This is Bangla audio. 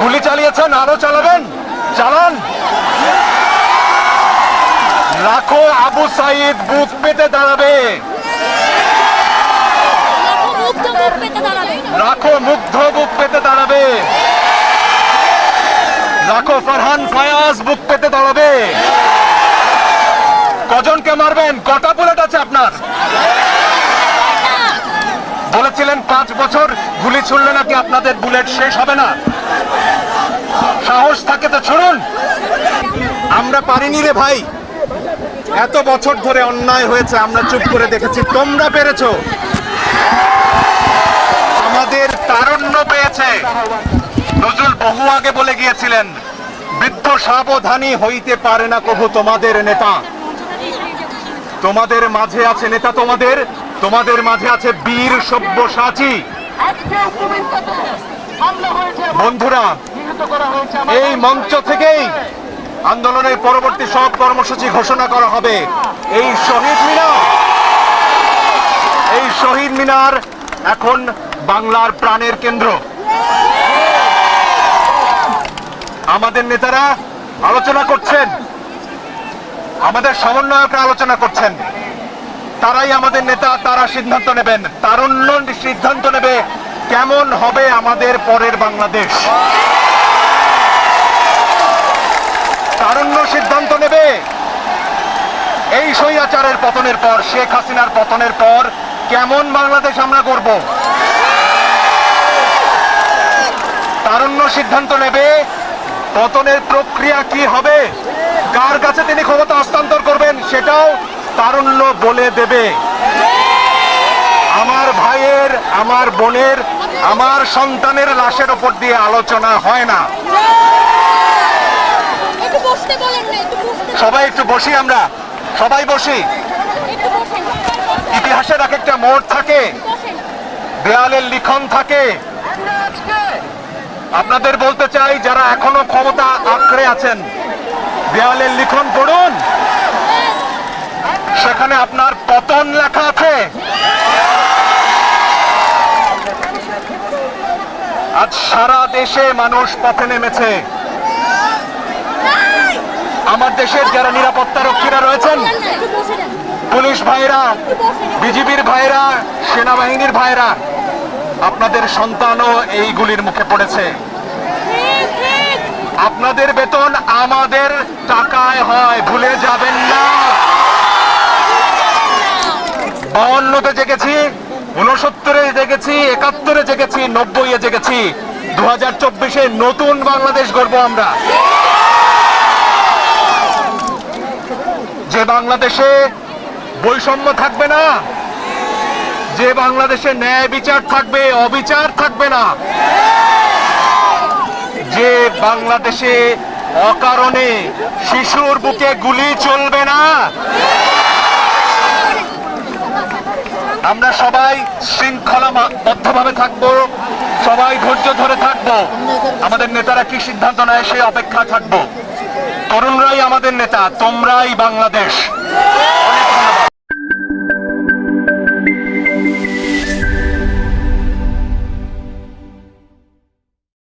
গুলি চালিয়েছেন, আরও চালাবেন। চালান। রাখো আবু সাইদ বুক পেতে দাঁড়াবে। রাখো মুগ্ধ বুক পেতে দাঁড়াবে। রাখো ফারহান ফায়াজ বুক পেতে দাঁড়াবে। কজনকে মারবেন? কটা বুলেট আছে আপনার? বলেছিলেন পাঁচ বছর গুলি ছুড়লে নাকি আপনাদের বুলেট শেষ হবে না? সাহস থাকে তো ছুড়ুন। আমরা পারিনি রে ভাই। এত বছর ধরে অন্যায় হয়েছে আমরা চুপ করে দেখেছি। তোমরা পেরেছ। আমাদের তারণ্য পেয়েছে। নজরুল বহু আগে বলে গিয়েছিলেন বৃদ্ধ সাবধানী হইতে পারে না কভু তোমাদের নেতা। তোমাদের মাঝে আছে নেতা তোমাদের তোমাদের মাঝে আছে বীর সব্যসাচী। বন্ধুরা এই মঞ্চ থেকেই আন্দোলনের পরবর্তী সব কর্মসূচি ঘোষণা করা হবে। এই শহীদ মিনার এই শহীদ মিনার এখন বাংলার প্রাণের কেন্দ্র। আমাদের নেতারা আলোচনা করছেন আমাদের সমন্বয়করা আলোচনা করছেন। তারাই আমাদের নেতা, তারা সিদ্ধান্ত নেবেন। তারুণ্য সিদ্ধান্ত নেবে কেমন হবে আমাদের পরের বাংলাদেশ। তারুণ্য সিদ্ধান্ত নেবে। এই স্বৈরাচারের পতনের পর, শেখ হাসিনার পতনের পর কেমন বাংলাদেশ আমরা করব তারুণ্য সিদ্ধান্ত নেবে, পতনের প্রক্রিয়া কি হবে, কার কাছে তিনি ক্ষমতা হস্তান্তর করবেন সেটাও তারুণ্য বলে দেবে। আমার ভাইয়ের আমার বোনের আমার সন্তানের লাশের ওপর দিয়ে আলোচনা হয় না। সবাই একটু বসি আমরা। সবাই বসি। ইতিহাসের এক একটা মোড় থাকে। দেয়ালের লিখন থাকে। আপনাদের বলতে চাই যারা এখনও ক্ষমতা আঁকড়ে আছেন দেয়ালের লিখন পড়ুন। সেখানে আপনার পতন লেখা আছে। আজ সারা দেশে মানুষ পথে নেমেছে। আমার দেশের যারা নিরাপত্তা রক্ষীরা রয়েছেন, পুলিশ ভাইরা, বিজিবির ভাইরা, সেনাবাহিনীর ভাইরা, আপনাদের সন্তানও এই গুলির মুখে পড়েছে। আপনাদের বেতন আমাদের টাকায় হয়, ভুলে যাবেন না। বাউন্নতে জেগেছি উনসত্তরে জেগেছি, একাত্তরে জেগেছি নব্বই এ জেগেছি। দু হাজার চব্বিশে নতুন বাংলাদেশ গড়ব আমরা। যে বাংলাদেশে বৈষম্য থাকবে না, যে বাংলাদেশে ন্যায় বিচার থাকবে, অবিচার থাকবে না, যে বাংলাদেশে অকারণে শিশুর বুকে গুলি চলবে না আমরা সবাই শৃঙ্খলাবদ্ধভাবে থাকব, সবাই ধৈর্য ধরে থাকব। আমাদের নেতারা কি সিদ্ধান্ত নেয় সেই অপেক্ষা থাকব। তরুণরাই আমাদের নেতা, তোমরাই বাংলাদেশ। অনেক ধন্যবাদ।